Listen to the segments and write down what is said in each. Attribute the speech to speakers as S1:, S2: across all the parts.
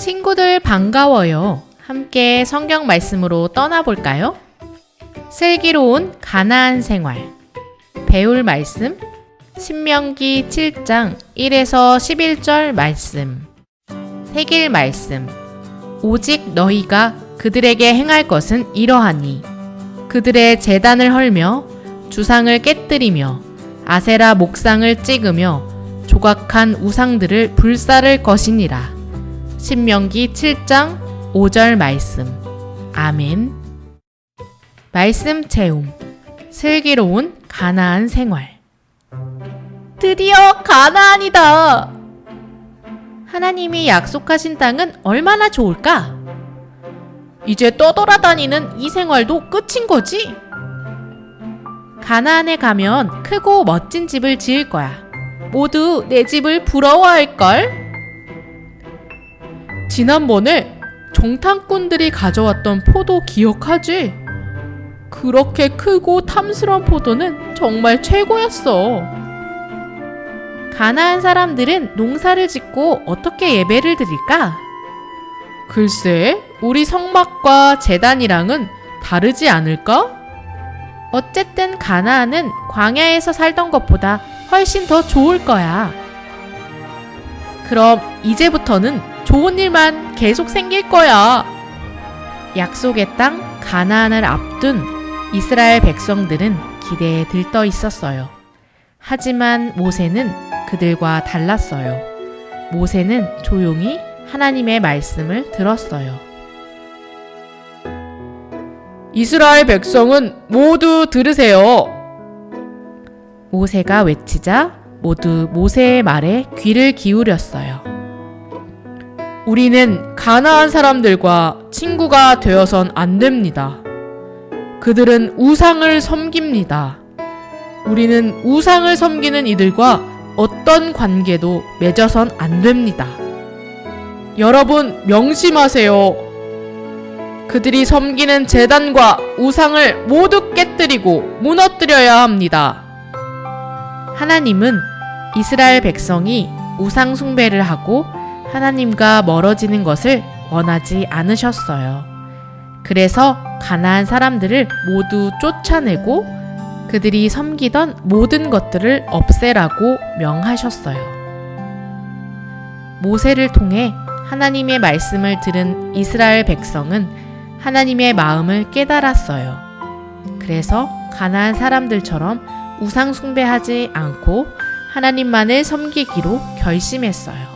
S1: 친구들 반가워요. 함께 성경 말씀으로 떠나볼까요? 슬기로운 가나안 생활. 배울 말씀. 신명기 7장 1에서 11절 말씀. 새길 말씀. 오직 너희가 그들에게 행할 것은 이러하니 그들의 재단을 헐며 주상을 깨뜨리며 아세라 목상을 찍으며 조각한 우상들을 불사를 것이니라. 신명기 7장 5절 말씀. 아멘. 말씀 체험. 슬기로운 가나안 생활. 드디어 가나안이다. 하나님이 약속하신 땅은 얼마나 좋을까? 이제 떠돌아다니는 이 생활도 끝인 거지? 가나안에 가면 크고 멋진 집을 지을 거야. 모두 내 집을 부러워할걸? 지난번에 정탐꾼들이 가져왔던 포도 기억하지? 그렇게 크고 탐스러운 포도는 정말 최고였어. 가나안 사람들은 농사를 짓고 어떻게 예배를 드릴까? 글쎄, 우리 성막과 재단이랑은 다르지 않을까? 어쨌든 가나안은 광야에서 살던 것보다 훨씬 더 좋을 거야. 그럼 이제부터는 좋은 일만 계속 생길 거야. 약속의 땅 가나안을 앞둔 이스라엘 백성들은 기대에 들떠 있었어요. 하지만 모세는 그들과 달랐어요. 모세는 조용히 하나님의 말씀을 들었어요. 이스라엘 백성은 모두 들으세요. 모세가 외치자 모두 모세의 말에 귀를 기울였어요. 우리는 가나안 사람들과 친구가 되어선 안 됩니다. 그들은 우상을 섬깁니다. 우리는 우상을 섬기는 이들과 어떤 관계도 맺어선 안 됩니다. 여러분 명심하세요. 그들이 섬기는 재단과 우상을 모두 깨뜨리고 무너뜨려야 합니다. 하나님은 이스라엘 백성이 우상 숭배를 하고 하나님과 멀어지는 것을 원하지 않으셨어요. 그래서 가나안 사람들을 모두 쫓아내고 그들이 섬기던 모든 것들을 없애라고 명하셨어요. 모세를 통해 하나님의 말씀을 들은 이스라엘 백성은 하나님의 마음을 깨달았어요. 그래서 가나안 사람들처럼 우상 숭배하지 않고 하나님만을 섬기기로 결심했어요.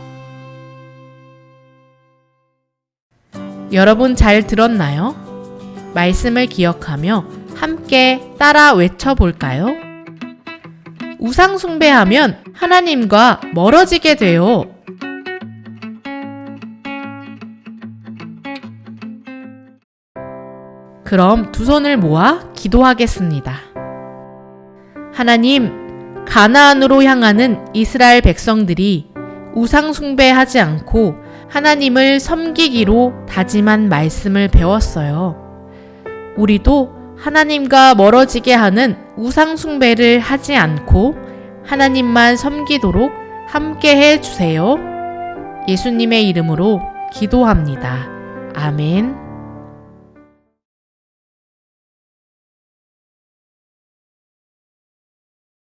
S1: 여러분 잘 들었나요? 말씀을 기억하며 함께 따라 외쳐볼까요? 우상 숭배하면 하나님과 멀어지게 돼요. 그럼 두 손을 모아 기도하겠습니다. 하나님, 가나안으로 향하는 이스라엘 백성들이 우상 숭배하지 않고 하나님을 섬기기로 다짐한 말씀을 배웠어요. 우리도 하나님과 멀어지게 하는 우상 숭배를 하지 않고 하나님만 섬기도록 함께 해 주세요. 예수님의 이름으로 기도합니다. 아멘.